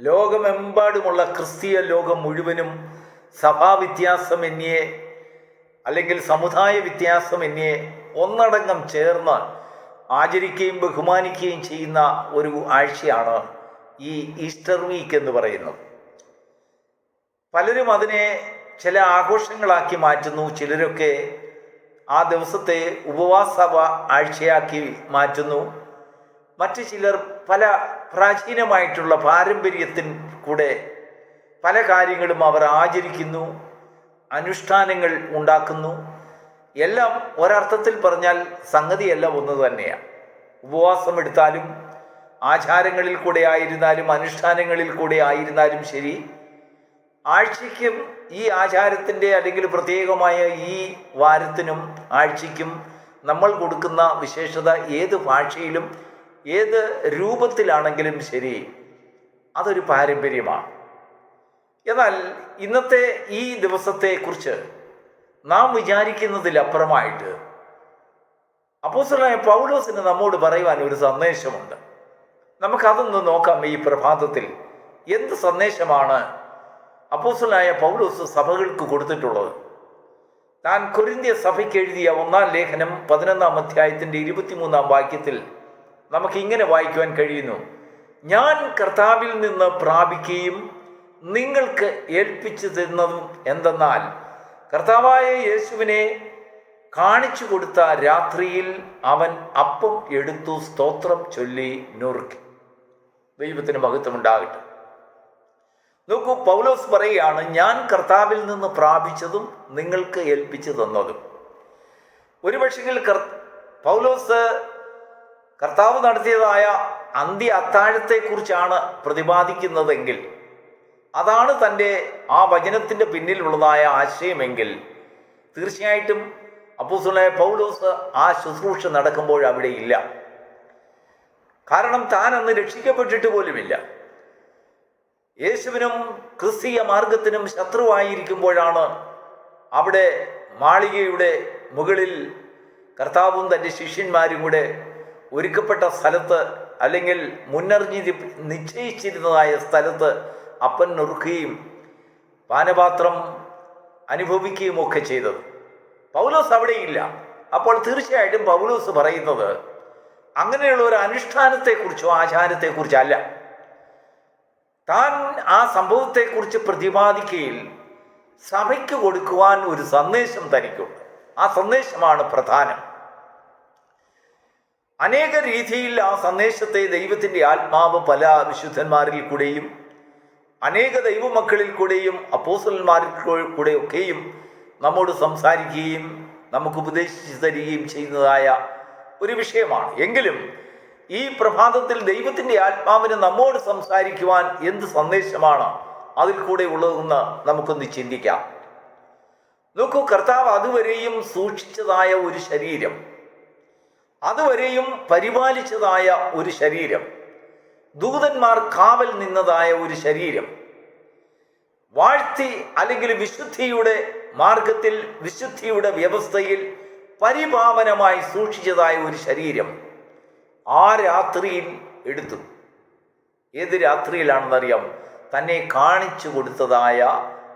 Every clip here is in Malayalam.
ലോകമെമ്പാടുമുള്ള ക്രിസ്തീയ ലോകം മുഴുവനും സഭാവ്യത്യാസമന്യേ അല്ലെങ്കിൽ സമുദായ വ്യത്യാസം എന്നിയെ ഒന്നടങ്കം ചേർന്ന് ആചരിക്കുകയും ബഹുമാനിക്കുകയും ചെയ്യുന്ന ഒരു ആഴ്ചയാണ് ഈ ഈസ്റ്റർ വീക്ക് എന്ന് പറയുന്നത്. പലരും അതിനെ ചില ആഘോഷങ്ങളാക്കി മാറ്റുന്നു ചിലരൊക്കെ ആ ദിവസത്തെ ഉപവാസ ആഴ്ചയാക്കി മാറ്റുന്നു. മറ്റു ചിലർ പല പ്രാചീനമായിട്ടുള്ള പാരമ്പര്യത്തിൻ കൂടെ പല കാര്യങ്ങളും അവർ ആചരിക്കുന്നു അനുഷ്ഠാനങ്ങൾ ഉണ്ടാക്കുന്നു. എല്ലാം ഒരർത്ഥത്തിൽ പറഞ്ഞാൽ സംഗതിയെല്ലാം ഒന്ന് തന്നെയാണ് ഉപവാസം എടുത്താലും ആചാരങ്ങളിൽ കൂടെ ആയിരുന്നാലും അനുഷ്ഠാനങ്ങളിൽ കൂടെ ആയിരുന്നാലും ശരി. ആഴ്ചയ്ക്കും ഈ ആചാരത്തിന്റെ അല്ലെങ്കിൽ പ്രത്യേകമായ ഈ വാരത്തിനും ആഴ്ചയ്ക്കും നമ്മൾ കൊടുക്കുന്ന വിശേഷത ഏത് ഭാഷയിലും ഏത് രൂപത്തിലാണെങ്കിലും ശരി അതൊരു പാരമ്പര്യമാണ്. എന്നാൽ ഇന്നത്തെ ഈ ദിവസത്തെക്കുറിച്ച് നാം വിചാരിക്കുന്നതിലപ്പുറമായിട്ട് അപ്പോസലായ പൗലോസിന് നമ്മോട് പറയുവാൻ ഒരു സന്ദേശമുണ്ട്. നമുക്കതൊന്ന് നോക്കാം ഈ പ്രഭാതത്തിൽ എന്ത് സന്ദേശമാണ് അപ്പോസലായ പൗലോസ് സഭകൾക്ക് കൊടുത്തിട്ടുള്ളത്. താൻ കൊരിന്തിയ സഭയ്ക്ക് എഴുതിയ ഒന്നാം ലേഖനം പതിനൊന്നാം അധ്യായത്തിന്റെ ഇരുപത്തിമൂന്നാം വാക്യത്തിൽ നമുക്ക് ഇങ്ങനെ വായിക്കുവാൻ കഴിയുന്നു. ഞാൻ കർത്താവിൽ നിന്ന് പ്രാപിക്കുകയും നിങ്ങൾക്ക് ഏൽപ്പിച്ചു തരുന്നതും എന്തെന്നാൽ കർത്താവായ യേശുവിനെ കാണിച്ചു കൊടുത്ത രാത്രിയിൽ അവൻ അപ്പം എടുത്തു സ്തോത്രം ചൊല്ലി നുറുക്കി. ദൈവത്തിന് മഹത്വമുണ്ടാകട്ടെ. നോക്കൂ പൗലോസ് പറയുകയാണ് ഞാൻ കർത്താവിൽ നിന്ന് പ്രാപിച്ചതും നിങ്ങൾക്ക് ഏൽപ്പിച്ചു തന്നതും. ഒരുപക്ഷെങ്കിൽ കർ പൗലോസ് കർത്താവ് നടത്തിയതായ അന്ത്യ അത്താഴത്തെക്കുറിച്ചാണ് പ്രതിപാദിക്കുന്നതെങ്കിൽ അതാണ് തന്റെ ആ വചനത്തിന്റെ പിന്നിലുള്ളതായ ആശയമെങ്കിൽ തീർച്ചയായിട്ടും അപ്പൂസുലായ പൗലോസ് ആ ശുശ്രൂഷ നടക്കുമ്പോൾ അവിടെ ഇല്ല. കാരണം താൻ അന്ന് രക്ഷിക്കപ്പെട്ടിട്ട് പോലുമില്ല. യേശുവിനും ക്രിസ്തീയ മാർഗത്തിനും ശത്രുവായിരിക്കുമ്പോഴാണ് അവിടെ മാളികയുടെ മുകളിൽ കർത്താവും തന്റെ ശിഷ്യന്മാരും കൂടെ ഒരുക്കപ്പെട്ട സ്ഥലത്ത് അല്ലെങ്കിൽ മുന്നറിഞ്ഞി നിശ്ചയിച്ചിരുന്നതായ സ്ഥലത്ത് അപ്പൻ നുറുക്കുകയും പാനപാത്രം അനുഭവിക്കുകയും ഒക്കെ ചെയ്തത്. പൗലോസ് അവിടെയില്ല. അപ്പോൾ തീർച്ചയായിട്ടും പൗലോസ് പറയുന്നത് അങ്ങനെയുള്ള ഒരു അനുഷ്ഠാനത്തെക്കുറിച്ചോ ആചാരത്തെക്കുറിച്ചോ അല്ല താൻ ആ സംഭവത്തെക്കുറിച്ച് പ്രതിപാദിക്കുകയിൽ സഭയ്ക്ക് കൊടുക്കുവാൻ ഒരു സന്ദേശം തനിക്കുണ്ട്. ആ സന്ദേശമാണ് പ്രധാനം. അനേക രീതിയിൽ ആ സന്ദേശത്തെ ദൈവത്തിന്റെ ആത്മാവ് പല വിശുദ്ധന്മാരിൽ കൂടെയും അനേക ദൈവമക്കളിൽ കൂടെയും അപ്പോസലന്മാരിൽ കൂടെയൊക്കെയും നമ്മോട് സംസാരിക്കുകയും നമുക്ക് ഉപദേശിച്ചു തരികയും ചെയ്യുന്നതായ ഒരു വിഷയമാണ്. എങ്കിലും ഈ പ്രഭാതത്തിൽ ദൈവത്തിന്റെ ആത്മാവിന് നമ്മോട് സംസാരിക്കുവാൻ എന്ത് സന്ദേശമാണ് അതിൽ കൂടെ ഉള്ളതെന്ന് നമുക്കൊന്ന് ചിന്തിക്കാം. നോക്കൂ കർത്താവ് അതുവരെയും സൂക്ഷിച്ചതായ ഒരു ശരീരം. അതുവരെയും പരിപാലിച്ചതായ ഒരു ശരീരം. ദൂതന്മാർ കാവൽ നിന്നതായ ഒരു ശരീരം. വാഴ്ത്തി അല്ലെങ്കിൽ വിശുദ്ധിയുടെ മാർഗത്തിൽ വിശുദ്ധിയുടെ വ്യവസ്ഥയിൽ പരിപാവനമായി സൂക്ഷിച്ചതായ ഒരു ശരീരം ആ രാത്രിയിൽ എടുത്തു. ഏത് രാത്രിയിലാണെന്നറിയാം? തന്നെ കാണിച്ചു കൊടുത്തതായ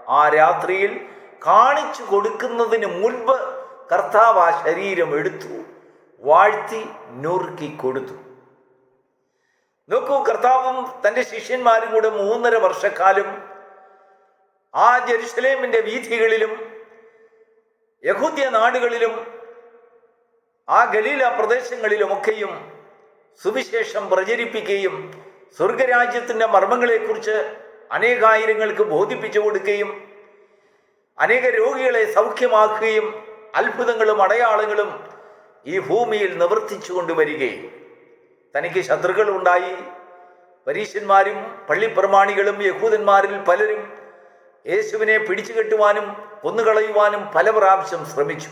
ആ രാത്രിയിൽ കാണിച്ചു കൊടുക്കുന്നതിന് മുൻപ് കർത്താവ് ആ ശരീരം എടുത്തു. വാഴ്ത്തി നുറുക്കി കൊടുത്തു. നോക്കൂ കർത്താവും തന്റെ ശിഷ്യന്മാരും കൂടെ മൂന്നര വർഷക്കാലം ആ ജെറുസലേമിന്റെ വീഥികളിലും യഹൂദ്യ നാടുകളിലും ആ ഗലീല പ്രദേശങ്ങളിലുമൊക്കെയും സുവിശേഷം പ്രചരിപ്പിക്കുകയും സ്വർഗരാജ്യത്തിന്റെ മർമ്മങ്ങളെക്കുറിച്ച് അനേകായിരങ്ങൾക്ക് ബോധിപ്പിച്ചു കൊടുക്കുകയും അനേക രോഗികളെ സൗഖ്യമാക്കുകയും അത്ഭുതങ്ങളും അടയാളങ്ങളും ഈ ഭൂമിയിൽ നിവർത്തിച്ചു കൊണ്ടുവരികയും തനിക്ക് ശത്രുക്കളുണ്ടായി. പരീശന്മാരും പള്ളിപ്രമാണികളും യഹൂദന്മാരിൽ പലരും യേശുവിനെ പിടിച്ചു കെട്ടുവാനും കൊന്നുകളയുവാനും പല പ്രാവശ്യം ശ്രമിച്ചു.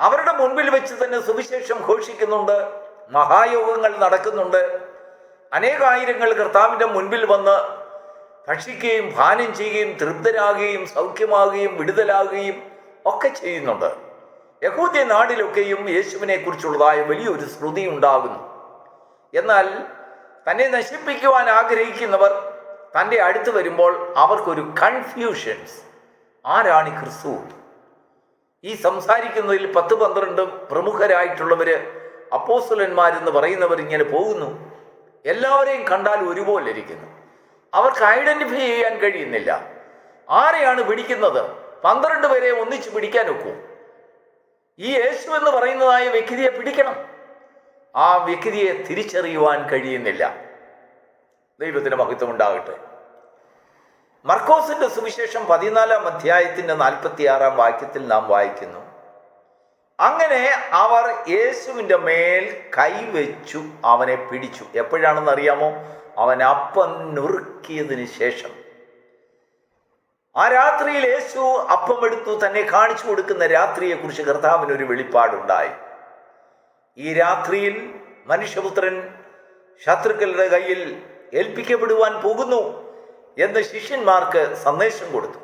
അവരുടെ മുൻപിൽ വെച്ച് തന്നെ സുവിശേഷം ഘോഷിക്കുന്നുണ്ട് മഹായോഗങ്ങൾ നടക്കുന്നുണ്ട്. അനേകായിരങ്ങൾ കർത്താവിന്റെ മുൻപിൽ വന്ന് ഭക്ഷിക്കുകയും ഭാനം ചെയ്യുകയും തൃപ്തരാകുകയും സൗഖ്യമാകുകയും വിടുതലാകുകയും ഒക്കെ ചെയ്യുന്നുണ്ട്. യഹൂദ്യ നാടിലൊക്കെയും യേശുവിനെ കുറിച്ചുള്ളതായ വലിയൊരു ശ്രുതി ഉണ്ടാകുന്നു എന്നാൽ തന്നെ നശിപ്പിക്കുവാൻ ആഗ്രഹിക്കുന്നവർ തന്റെ അടുത്ത് വരുമ്പോൾ അവർക്കൊരു കൺഫ്യൂഷൻസ് ആരാണ് ക്രിസ്തു? ഈ സംസാരിക്കുന്നതിൽ പത്ത് പന്ത്രണ്ട് പ്രമുഖരായിട്ടുള്ളവർ അപ്പോസ്തലന്മാരെന്ന് പറയുന്നവർ ഇങ്ങനെ പോകുന്നു. എല്ലാവരെയും കണ്ടാൽ ഒരുപോലെ ഇരിക്കുന്നു. അവർക്ക് ഐഡന്റിഫൈ ചെയ്യാൻ കഴിയുന്നില്ല. ആരെയാണ് പിടിക്കുന്നത്? പന്ത്രണ്ട് പേരെ ഒന്നിച്ച് പിടിക്കാൻ ഒക്കൂ? ഈ യേശു എന്ന് പറയുന്നതായ വ്യക്തിയെ പിടിക്കണം. ആ വ്യക്തിയെ തിരിച്ചറിയുവാൻ കഴിയുന്നില്ല. ദൈവത്തിന് മഹത്വം ഉണ്ടാകട്ടെ. മർക്കോസിന്റെ സുവിശേഷം പതിനാലാം അധ്യായത്തിന്റെ നാൽപ്പത്തിയാറാം വാക്യത്തിൽ നാം വായിക്കുന്നു. അങ്ങനെ അവർ യേശുവിന്റെ മേൽ കൈവച്ചു അവനെ പിടിച്ചു. എപ്പോഴാണെന്ന് അറിയാമോ അവൻ അപ്പം നുറുക്കിയതിന് ശേഷം. ആ രാത്രിയിൽ യേശു അപ്പം എടുത്തു തന്നെ കാണിച്ചു കൊടുക്കുന്ന രാത്രിയെക്കുറിച്ച് കർത്താവിന് ഒരു വെളിപ്പാടുണ്ടായി. ഈ രാത്രിയിൽ മനുഷ്യപുത്രൻ ശത്രുക്കളുടെ കയ്യിൽ ഏൽപ്പിക്കപ്പെടുവാൻ പോകുന്നു എന്ന് ശിഷ്യന്മാർക്ക് സന്ദേശം കൊടുത്തു.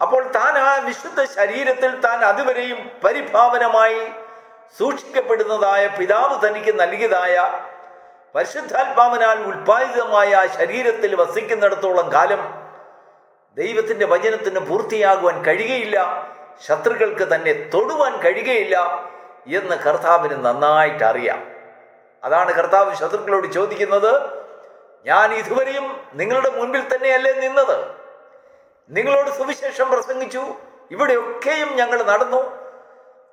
അപ്പോൾ താൻ ആ വിശുദ്ധ ശരീരത്തിൽ താൻ അതുവരെയും പരിഭാവനമായി സൂക്ഷിക്കപ്പെടുന്നതായ പിതാവ് തനിക്ക് നൽകിയതായ പരിശുദ്ധാത്മാവിനാൽ ഉൽപാദിതമായ ആ ശരീരത്തിൽ വസിക്കുന്നിടത്തോളം കാലം ദൈവത്തിന്റെ വചനത്തിന് പൂർത്തിയാകുവാൻ കഴിയുകയില്ല. ശത്രുക്കൾക്ക് തന്നെ തൊടുവാൻ കഴിയുകയില്ല എന്ന് കർത്താവിന് നന്നായിട്ട് അറിയാം. അതാണ് കർത്താവ് ശത്രുക്കളോട് ചോദിക്കുന്നത് ഞാൻ ഇതുവരെയും നിങ്ങളുടെ മുൻപിൽ തന്നെയല്ലേ നിന്നത്? നിങ്ങളോട് സുവിശേഷം പ്രസംഗിച്ചു ഇവിടെയൊക്കെയും ഞങ്ങൾ നടന്നു.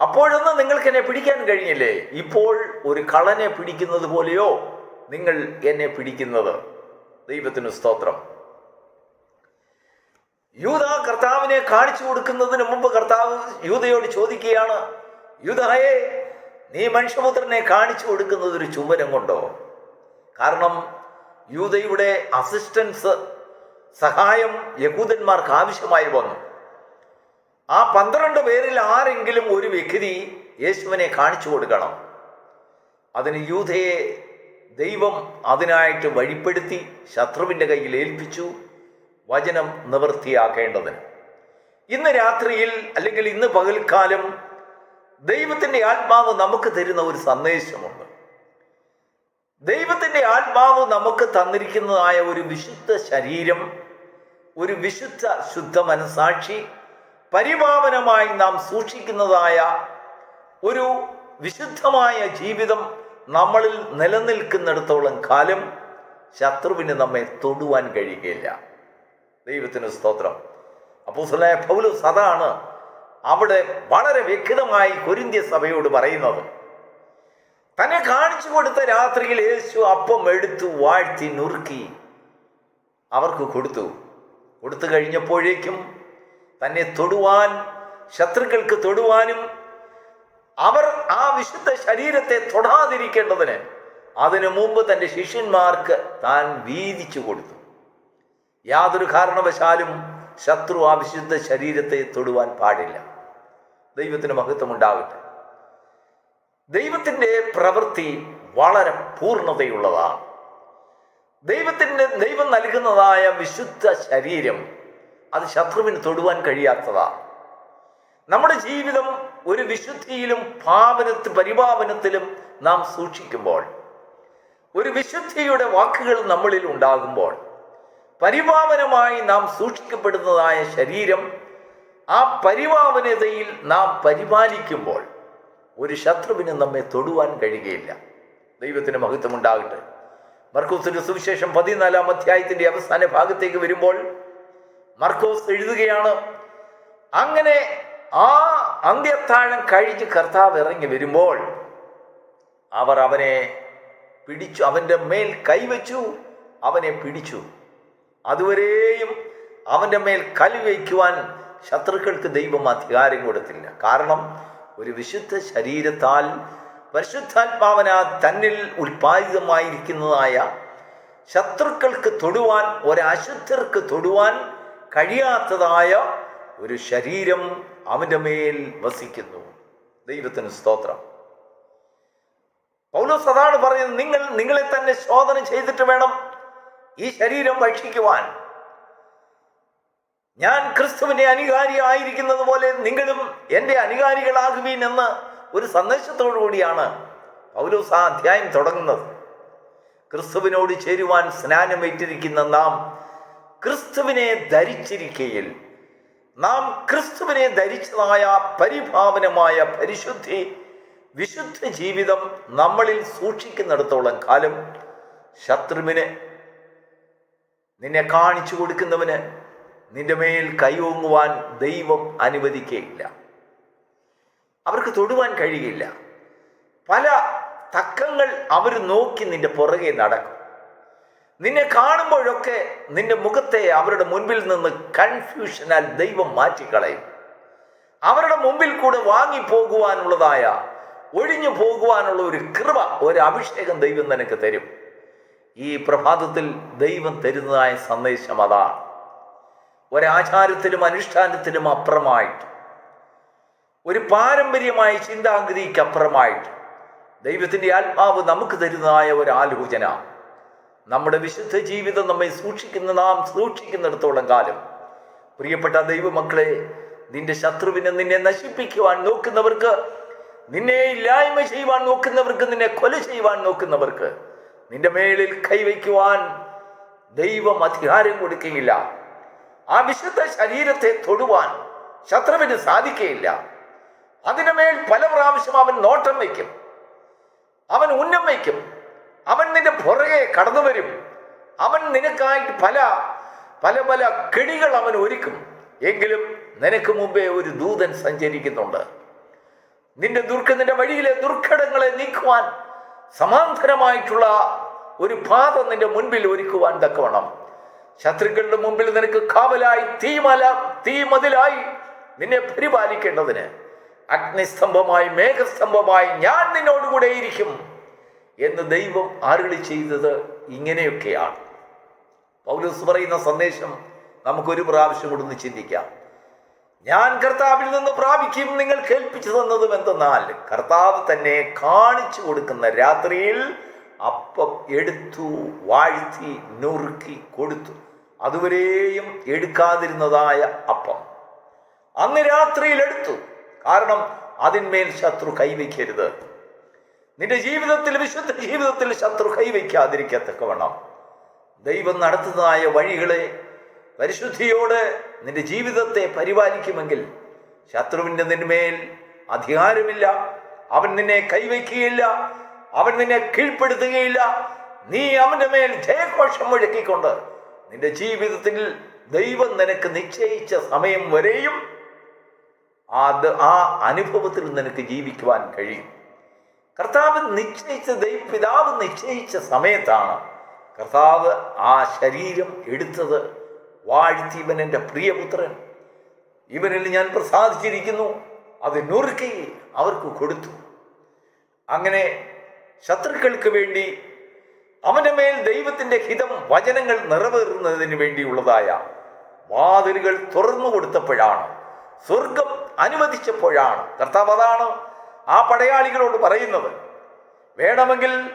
അപ്പോഴൊന്നും നിങ്ങൾക്ക് എന്നെ പിടിക്കാൻ കഴിഞ്ഞില്ലേ? ഇപ്പോൾ ഒരു കളനെ പിടിക്കുന്നത് പോലെയോ നിങ്ങൾ എന്നെ പിടിക്കുന്നത്? ദൈവത്തിന് സ്തോത്രം. യൂത കർത്താവിനെ കാണിച്ചു കൊടുക്കുന്നതിന് മുമ്പ് കർത്താവ് യൂതയോട് ചോദിക്കുകയാണ് യൂതയെ നീ മനുഷ്യപുത്രനെ കാണിച്ചു കൊടുക്കുന്നത് ഒരു ചുമരം കൊണ്ടോ? കാരണം യൂതയുടെ അസിസ്റ്റൻസ് സഹായം യഹൂദന്മാർക്ക് ആവശ്യമായി വന്നു. ആ പന്ത്രണ്ട് പേരിൽ ആരെങ്കിലും ഒരു വ്യക്തി യേശുവിനെ കാണിച്ചു കൊടുക്കണം. അതിന് യൂതയെ ദൈവം അതിനായിട്ട് വഴിപ്പെടുത്തി ശത്രുവിന്റെ കയ്യിൽ ഏൽപ്പിച്ചു. വചനം നിവൃത്തിയാക്കേണ്ടതിന്. ഇന്ന് രാത്രിയിൽ അല്ലെങ്കിൽ ഇന്ന് പകൽക്കാലം ദൈവത്തിന്റെ ആത്മാവ് നമുക്ക് തരുന്ന ഒരു സന്ദേശമുണ്ട്. ദൈവത്തിന്റെ ആത്മാവ് നമുക്ക് തന്നിരിക്കുന്നതായ ഒരു വിശുദ്ധ ശരീരം ഒരു വിശുദ്ധ ശുദ്ധ മനസാക്ഷി പരിപാവനമായി നാം സൂക്ഷിക്കുന്നതായ ഒരു വിശുദ്ധമായ ജീവിതം നമ്മളിൽ നിലനിൽക്കുന്നിടത്തോളം കാലം ശത്രുവിന് നമ്മെ തൊടുവാൻ കഴിയുകയില്ല. ദൈവത്തിന് സ്തോത്രം. അപ്പൂസലായ പൗലോസ് അതാണ് അവിടെ വളരെ വ്യക്തമായി കൊരിന്ത്യ സഭയോട് പറയുന്നത്. തന്നെ കാണിച്ചു കൊടുത്ത രാത്രിയിൽ യേശു അപ്പം എടുത്തു വാഴ്ത്തി നുറുക്കി അവർക്ക് കൊടുത്തു. കൊടുത്തു കഴിഞ്ഞപ്പോഴേക്കും തന്നെ തൊടുവാൻ ശത്രുക്കൾക്ക് തൊടുവാനും അവർ ആ വിശുദ്ധ ശരീരത്തെ തൊടാതിരിക്കേണ്ടതിന് അതിനു മുമ്പ് തന്റെ ശിഷ്യന്മാർക്ക് താൻ വീതിച്ചു കൊടുത്തു. യാതൊരു കാരണവശാലും ശത്രു ആ വിശുദ്ധ ശരീരത്തെ തൊടുവാൻ പാടില്ല. ദൈവത്തിന് മഹത്വം ഉണ്ടാകട്ടെ ദൈവത്തിന്റെ പ്രവൃത്തി വളരെ പൂർണതയുള്ളതാണ്. ദൈവത്തിന്റെ ദൈവം നൽകുന്നതായ വിശുദ്ധ ശരീരം അത് ശത്രുവിന് തൊടുവാൻ കഴിയാത്തതാണ്. നമ്മുടെ ജീവിതം ഒരു വിശുദ്ധിയിലും പാവനത്ത് പരിപാവനത്തിലും നാം സൂക്ഷിക്കുമ്പോൾ ഒരു വിശുദ്ധിയുടെ വാക്കുകൾ നമ്മളിൽ ഉണ്ടാകുമ്പോൾ പരിപാവനമായി നാം സൂക്ഷിക്കപ്പെടുന്നതായ ശരീരം ആ പരിപാവനതയിൽ നാം പരിപാലിക്കുമ്പോൾ ഒരു ശത്രുവിന് നമ്മെ തൊടുവാൻ കഴിയുകയില്ല. ദൈവത്തിന് മഹത്വം ഉണ്ടാകട്ടെ മർക്കോസിന്റെ സുവിശേഷം പതിനാലാം അധ്യായത്തിന്റെ അവസാന ഭാഗത്തേക്ക് വരുമ്പോൾ മർക്കോസ് എഴുതുകയാണ് അങ്ങനെ ആ അന്ത്യത്താഴം കഴിച്ച് കർത്താവ് ഇറങ്ങി വരുമ്പോൾ അവർ അവനെ പിടിച്ചു അവന്റെ മേൽ കൈവച്ചു അവനെ പിടിച്ചു. അതുവരെയും അവന്റെ മേൽ കൽവയ്ക്കുവാൻ ശത്രുക്കൾക്ക് ദൈവം അധികാരം കൊടുത്തില്ല. കാരണം ഒരു വിശുദ്ധ ശരീരത്താൽ പരിശുദ്ധാത്മാവന തന്നിൽ ഉൽപാദിതമായിരിക്കുന്നതായ ശത്രുക്കൾക്ക് തൊടുവാൻ ഒരശുദ്ധർക്ക് തൊടുവാൻ കഴിയാത്തതായ ഒരു ശരീരം അവന്റെ മേൽ വസിക്കുന്നു. ദൈവത്തിന് സ്തോത്രം. പൗലോസ് അതാണ് പറയുന്നത് നിങ്ങൾ നിങ്ങളെ തന്നെ ശോധന ചെയ്തിട്ട് വേണം ഈ ശരീരം ഭക്ഷിക്കുവാൻ. ഞാൻ ക്രിസ്തുവിന്റെ അനുകാരി ആയിരിക്കുന്നത് പോലെ നിങ്ങളും എന്റെ അനുകാരികളാകുവീൻ എന്ന് ഒരു സന്ദേശത്തോടു കൂടിയാണ് പൗലോസ് ആ അധ്യായം തുടങ്ങുന്നത്. ക്രിസ്തുവിനോട് ചേരുവാൻ സ്നാനമേറ്റിരിക്കുന്ന നാം ക്രിസ്തുവിനെ ധരിച്ചിരിക്കയിൽ നാം ക്രിസ്തുവിനെ ധരിച്ചതായ പരിഭാവനമായ പരിശുദ്ധി വിശുദ്ധ ജീവിതം നമ്മളിൽ സൂക്ഷിക്കുന്നിടത്തോളം കാലം ശത്രുവിന് നിന്നെ കാണിച്ചു കൊടുക്കുന്നവന് നിന്റെ മേൽ കൈയോങ്ങുവാൻ ദൈവം അനുവദിക്കുകയില്ല അവർക്ക് തൊടുവാൻ കഴിയുകയില്ല. പല തക്കങ്ങൾ അവർ നോക്കി നിന്റെ പുറകെ നടക്കും. നിന്നെ കാണുമ്പോഴൊക്കെ നിന്റെ മുഖത്തെ അവരുടെ മുൻപിൽ നിന്ന് കൺഫ്യൂഷനാൽ ദൈവം മാറ്റിക്കളയും. അവരുടെ മുമ്പിൽ കൂടെ വാങ്ങിപ്പോകുവാനുള്ളതായ ഒഴിഞ്ഞു പോകുവാനുള്ള ഒരു കൃപ ഒരു അഭിഷേകം ദൈവം നിനക്ക് തരും. ഈ പ്രഭാതത്തിൽ ദൈവം തരുന്നതായ സന്ദേശം അതാണ് ഒരാചാരത്തിലും അനുഷ്ഠാനത്തിലും അപ്പുറമായിട്ട് ഒരു പാരമ്പര്യമായ ചിന്താഗതിക്ക് അപ്പുറമായിട്ട് ദൈവത്തിന്റെ ആത്മാവ് നമുക്ക് തരുന്നതായ ഒരു ആലോചന നമ്മുടെ വിശുദ്ധ ജീവിതം നമ്മെ സൂക്ഷിക്കുന്ന നാം സൂക്ഷിക്കുന്നിടത്തോളം കാലം. പ്രിയപ്പെട്ട ദൈവമക്കളെ നിന്റെ ശത്രുവിനെ നിന്നെ നശിപ്പിക്കുവാൻ നോക്കുന്നവർക്ക് നിന്നെ ഇല്ലായ്മ ചെയ്യുവാൻ നോക്കുന്നവർക്ക് നിന്നെ കൊല ചെയ്യുവാൻ നോക്കുന്നവർക്ക് നിന്റെ മേളിൽ കൈവയ്ക്കുവാൻ ദൈവം അധികാരം കൊടുക്കുകയില്ല. ആ വിശുദ്ധ ശരീരത്തെ തൊടുവാൻ ശത്രുവിന് സാധിക്കുകയില്ല. അതിനു മേൽ പല പ്രാവശ്യം അവൻ നോട്ടം വയ്ക്കും. അവൻ ഉന്നം വയ്ക്കും. അവൻ നിന്റെ പുറകെ കടന്നു വരും. അവൻ നിനക്കായിട്ട് പല പല പല കെണികൾ അവൻ ഒരുക്കും. എങ്കിലും നിനക്ക് മുമ്പേ ഒരു ദൂതൻ സഞ്ചരിക്കുന്നുണ്ട്. നിന്റെ ദുർഘ നിന്റെ വഴിയിലെ ദുർഘടങ്ങളെ നീക്കുവാൻ സമാന്തരമായിട്ടുള്ള ഒരു പാത നിന്റെ മുൻപിൽ ഒരുക്കുവാൻ തക്കവണ്ണം. ശത്രുക്കളുടെ മുമ്പിൽ നിനക്ക് കാവലായി തീമല തീമതിലായി നിന്നെ പരിപാലിക്കേണ്ടതിന്. അഗ്നിസ്തംഭമായി മേഘസ്തംഭമായി ഞാൻ നിന്നോടുകൂടെ ഇരിക്കും എന്ന് ദൈവം അരുളി ചെയ്തത് ഇങ്ങനെയൊക്കെയാണ്. പൗലോസ് പറയുന്ന സന്ദേശം നമുക്കൊരു പ്രാവശ്യം കൂടെ ഒന്ന് ചിന്തിക്കാം. ഞാൻ കർത്താവിൽ നിന്ന് പ്രാപിക്കും നിങ്ങൾ കേൾപ്പിച്ചു തന്നതും എന്തെന്നാൽ കർത്താവ് തന്നെ കാണിച്ചു കൊടുക്കുന്ന രാത്രിയിൽ അപ്പം എടുത്തു വാഴ്ത്തി നുറുക്കി കൊടുത്തു. അതുവരെയും എടുക്കാതിരുന്നതായ അപ്പം. അന്ന് രാത്രിയിൽ എടുത്തു. കാരണം അതിന്മേൽ ശത്രു കൈവയ്ക്കരുത്. നിന്റെ ജീവിതത്തിൽ വിശുദ്ധ ജീവിതത്തിൽ ശത്രു കൈവയ്ക്കാതിരിക്കത്തക്കവണ്ണം. ദൈവം നടത്തുന്നതായ വഴികളെ പരിശുദ്ധിയോട് നിന്റെ ജീവിതത്തെ പരിപാലിക്കുമെങ്കിൽ ശത്രുവിന്റെ നിന്മേൽ അധികാരമില്ല. അവൻ നിന്നെ കൈവയ്ക്കുകയില്ല. അവൻ നിന്നെ കീഴ്പ്പെടുത്തുകയില്ല. നീ അവന്റെ മേൽ ജയഘോഷം മുഴക്കിക്കൊണ്ട് നിന്റെ ജീവിതത്തിൽ ദൈവം നിനക്ക് നിശ്ചയിച്ച സമയം വരെയും അത് ആ അനുഭവത്തിൽ നിനക്ക് ജീവിക്കുവാൻ കഴിയും. കർത്താവ് നിശ്ചയിച്ച ദൈവപിതാവ് നിശ്ചയിച്ച സമയത്താണ് കർത്താവ് ആ ശരീരം എടുത്തത്. വാഴ്ത്തി ഇവൻ എന്റെ പ്രിയപുത്രൻ. ഇവനിൽ ഞാൻ പ്രസാദിച്ചിരിക്കുന്നു. അത് നുറുക്കി അവർക്ക് കൊടുത്തു. അങ്ങനെ ശത്രുക്കൾക്ക് വേണ്ടി അവന്റെ മേൽ ദൈവത്തിന്റെ ഹിതം വചനങ്ങൾ നിറവേറുന്നതിന് വേണ്ടിയുള്ളതായ വാതിലുകൾ തുറന്നു കൊടുത്തപ്പോഴാണ് സ്വർഗം അനുവദിച്ചപ്പോഴാണ്. കർത്താവ് അതാണ് ആ പടയാളികളോട് പറയുന്നത്. വേണമെങ്കിൽ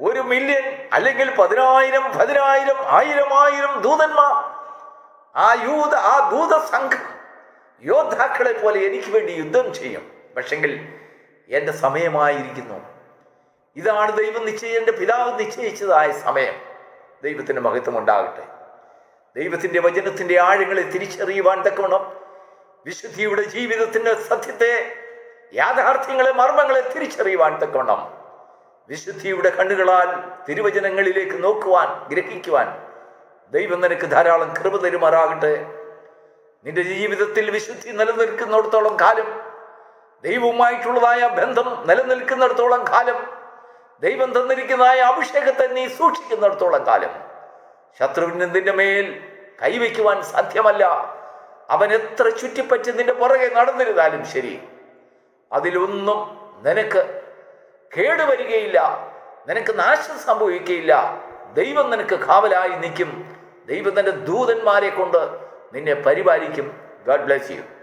ഒരു മില്യൺ അല്ലെങ്കിൽ പതിനായിരം പതിനായിരം ആയിരം ആയിരം ദൂതന്മാർ ആ യൂത ആ ദൂത സംഘം യോദ്ധാക്കളെ പോലെ എനിക്ക് വേണ്ടി യുദ്ധം ചെയ്യും. പക്ഷെങ്കിൽ എന്റെ സമയമായിരിക്കുന്നു. ഇതാണ് ദൈവം നിശ്ചയിച്ച എന്റെ പിതാവ് നിശ്ചയിച്ചതായ സമയം. ദൈവത്തിന്റെ മഹത്വം ഉണ്ടാകട്ടെ. ദൈവത്തിന്റെ വചനത്തിന്റെ ആഴങ്ങളെ തിരിച്ചറിയുവാൻ തക്കവണ്ണം വിശുദ്ധിയുടെ ജീവിതത്തിന്റെ സത്യത്തെ യാഥാർത്ഥ്യങ്ങളെ മർമ്മങ്ങളെ തിരിച്ചറിയുവാൻ തക്കവണ്ണം വിശുദ്ധിയുടെ കണ്ണുകളാൽ തിരുവചനങ്ങളിലേക്ക് നോക്കുവാൻ ഗ്രഹിക്കുവാൻ ദൈവം നിനക്ക് ധാരാളം കൃപ തരുമാറാകട്ടെ. നിന്റെ ജീവിതത്തിൽ വിശുദ്ധി നിലനിൽക്കുന്നിടത്തോളം കാലം ദൈവവുമായിട്ടുള്ളതായ ബന്ധം നിലനിൽക്കുന്നിടത്തോളം കാലം ദൈവം തന്നിരിക്കുന്നതായ അഭിഷേകത്തെ നീ സൂക്ഷിക്കുന്നിടത്തോളം കാലം. ശത്രുവിന് നിന്റെ മേൽ കൈവയ്ക്കുവാൻ സാധ്യമല്ല. അവൻ എത്ര ചുറ്റിപ്പറ്റി നിന്റെ പുറകെ നടന്നിരുന്നാലും ശരി. അതിലൊന്നും നിനക്ക് കേടുവരികയില്ല. നിനക്ക് നാശം സംഭവിക്കുകയില്ല. ദൈവം നിനക്ക് കാവലായി നിൽക്കും. ദൈവം തന്റെ ദൂതന്മാരെ കൊണ്ട് നിന്നെ പരിപാലിക്കും. God bless you